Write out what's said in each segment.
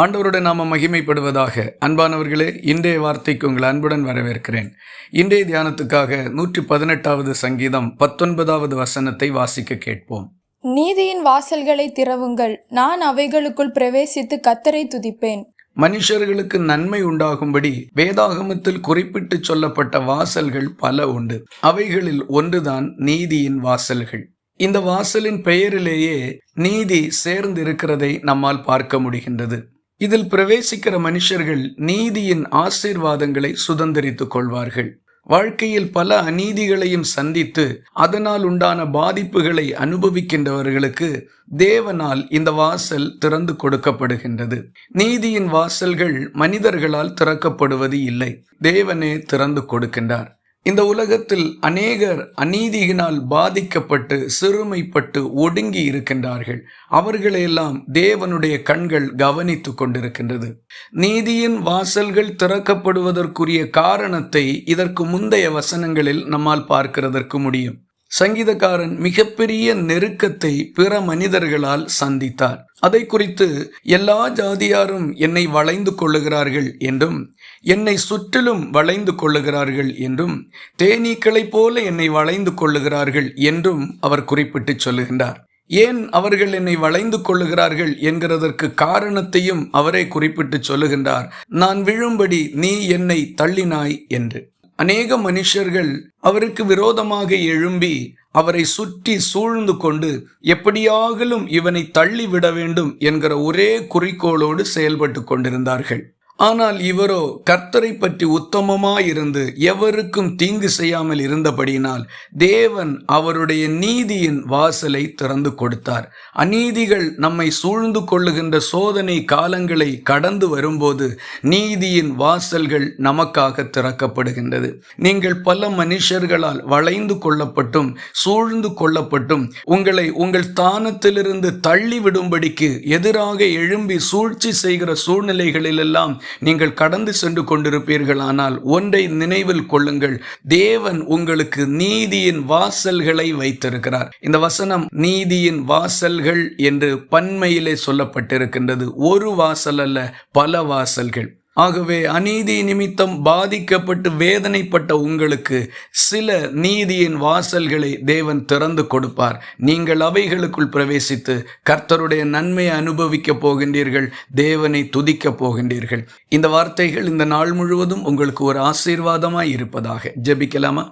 ஆண்டவருடைய நாம மகிமைப்படுவதாக அன்பானவர்களே இன்றைய வார்த்தைக்கு உங்கள் அன்புடன் வரவேற்கிறேன். இன்றைய தியானத்துக்காக நூற்றி பதினெட்டாவது சங்கீதம் பத்தொன்பதாவது வசனத்தை வாசிக்க கேட்போம். நீதியின் வாசல்களை திறவுங்கள் நான் அவைகளுக்குள் பிரவேசித்து கத்தரை துதிப்பேன். மனுஷர்களுக்கு நன்மை உண்டாகும்படி வேதாகமத்தில் குறிப்பிட்டு சொல்லப்பட்ட வாசல்கள் பல உண்டு. அவைகளில் ஒன்றுதான் நீதியின் வாசல்கள். இந்த வாசலின் பெயரிலேயே நீதி சேர்ந்திருக்கிறதை நம்மால் பார்க்க முடிகின்றது. இதில் பிரவேசிக்கிற மனுஷர்கள் நீதியின் ஆசீர்வாதங்களை சுதந்திரித்துக் கொள்வார்கள். வாழ்க்கையில் பல அநீதிகளையும் சந்தித்து அதனால் உண்டான பாதிப்புகளை அனுபவிக்கின்றவர்களுக்கு தேவனால் இந்த வாசல் திறந்து கொடுக்கப்படுகின்றது. நீதியின் வாசல்கள் மனிதர்களால் திறக்கப்படுவது இல்லை. தேவனே திறந்து கொடுக்கின்றார். இந்த உலகத்தில் அநேகர் அநீதியினால் பாதிக்கப்பட்டு சிறுமைப்பட்டு ஒடுங்கி இருக்கின்றார்கள். அவர்களையெல்லாம் தேவனுடைய கண்கள் கவனித்து கொண்டிருக்கின்றது. நீதியின் வாசல்கள் திறக்கப்படுவதற்குரிய காரணத்தை இதற்கு முந்தைய வசனங்களில் நம்மால் பார்க்கிறதற்கு முடியும். சங்கீதக்காரன் மிகப்பெரிய நெருக்கத்தை பிற மனிதர்களால் சந்தித்தார். அதை குறித்து எல்லா ஜாதியாரும் என்னை வளைந்து கொள்ளுகிறார்கள் என்றும் என்னை சுற்றிலும் வளைந்து கொள்ளுகிறார்கள் என்றும் தேனீக்களைப் போல என்னை வளைந்து கொள்ளுகிறார்கள் என்றும் அவர் குறிப்பிட்டு சொல்லுகின்றார். ஏன் அவர்கள் என்னை வளைந்து கொள்ளுகிறார்கள் என்கிறதற்கு காரணத்தையும் அவரே குறிப்பிட்டு சொல்லுகின்றார். நான் விழும்படி நீ என்னை தள்ளினாய் என்று. அநேக மனுஷர்கள் அவருக்கு விரோதமாக எழும்பி அவரை சுற்றி சூழ்ந்து கொண்டு எப்படியாகலும் இவனை தள்ளிவிட வேண்டும் என்கிற ஒரே குறிக்கோளோடு செயல்பட்டு கொண்டிருந்தார்கள். ஆனால் இவரோ கர்த்தரை பற்றி உத்தமமாயிருந்து எவருக்கும் தீங்கு செய்யாமல் இருந்தபடியினால் தேவன் அவருடைய நீதியின் வாசலை திறந்து கொடுத்தார். அநீதிகள் நம்மை சூழ்ந்து கொள்ளுகின்ற சோதனை காலங்களை கடந்து வரும்போது நீதியின் வாசல்கள் நமக்காக திறக்கப்படுகின்றது. நீங்கள் பல மனுஷர்களால் வளைந்து கொள்ளப்பட்டும் சூழ்ந்து கொள்ளப்பட்டும் உங்களை உங்கள் ஸ்தானத்திலிருந்து தள்ளிவிடும்படிக்கு எதிராக எழும்பி சூழ்ச்சி செய்கிற சூழ்நிலைகளிலெல்லாம் நீங்கள் கடந்து சென்று கொண்டிருப்பீர்கள். ஆனால் ஒன்றை நினைவில் கொள்ளுங்கள் தேவன் உங்களுக்கு நீதியின் வாசல்களை வைத்திருக்கிறார். இந்த வசனம் நீதியின் வாசல்கள் என்று பன்மையிலே சொல்லப்பட்டிருக்கின்றது. ஒரு வாசல் அல்ல பல வாசல்கள். ஆகவே அநீதி நிமித்தம் பாதிக்கப்பட்டு வேதனைப்பட்ட உங்களுக்கு சில நீதியின் வாசல்களை தேவன் திறந்து கொடுப்பார். நீங்கள் அவைகளுக்குள் பிரவேசித்து கர்த்தருடைய நன்மையை அனுபவிக்கப் போகின்றீர்கள் தேவனை துதிக்கப் போகின்றீர்கள். இந்த வார்த்தைகள் இந்த நாள் முழுவதும் உங்களுக்கு ஒரு ஆசீர்வாதமாய் இருப்பதாக. ஜெபிக்கலாமா?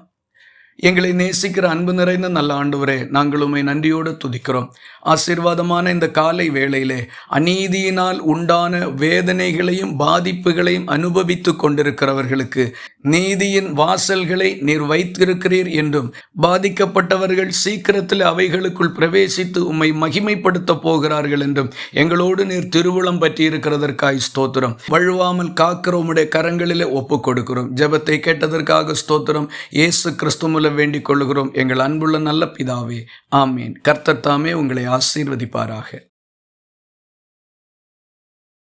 எங்களை நேசிக்கிற அன்பு நிறைந்த நல்ல ஆண்டவரே நாங்கள் உண்மை நன்றியோடு துதிக்கிறோம். ஆசீர்வாதமான இந்த காலை வேளையிலே அநீதியினால் உண்டான வேதனைகளையும் பாதிப்புகளையும் அனுபவித்து கொண்டிருக்கிறவர்களுக்கு நீதியின் வாசல்களை நீர் வைத்திருக்கிறீர் என்றும் பாதிக்கப்பட்டவர்கள் சீக்கிரத்தில் அவைகளுக்குள் பிரவேசித்து உம்மை மகிமைப்படுத்த போகிறார்கள் என்றும் எங்களோடு நீர் திருவுளம் பற்றி இருக்கிறதற்காய் ஸ்தோத்திரம். வழுவாமல் காக்கிற உம்முடைய கரங்களிலே ஒப்புக் கொடுக்கிறோம். ஜெபத்தை கேட்டதற்காக ஸ்தோத்திரம். இயேசு கிறிஸ்து மூலம் வேண்டிக் கொள்கிறோம் எங்கள் அன்புள்ள நல்ல பிதாவே ஆமீன். கர்த்தர் தாமே உங்களை ஆசீர்வதிப்பாராக.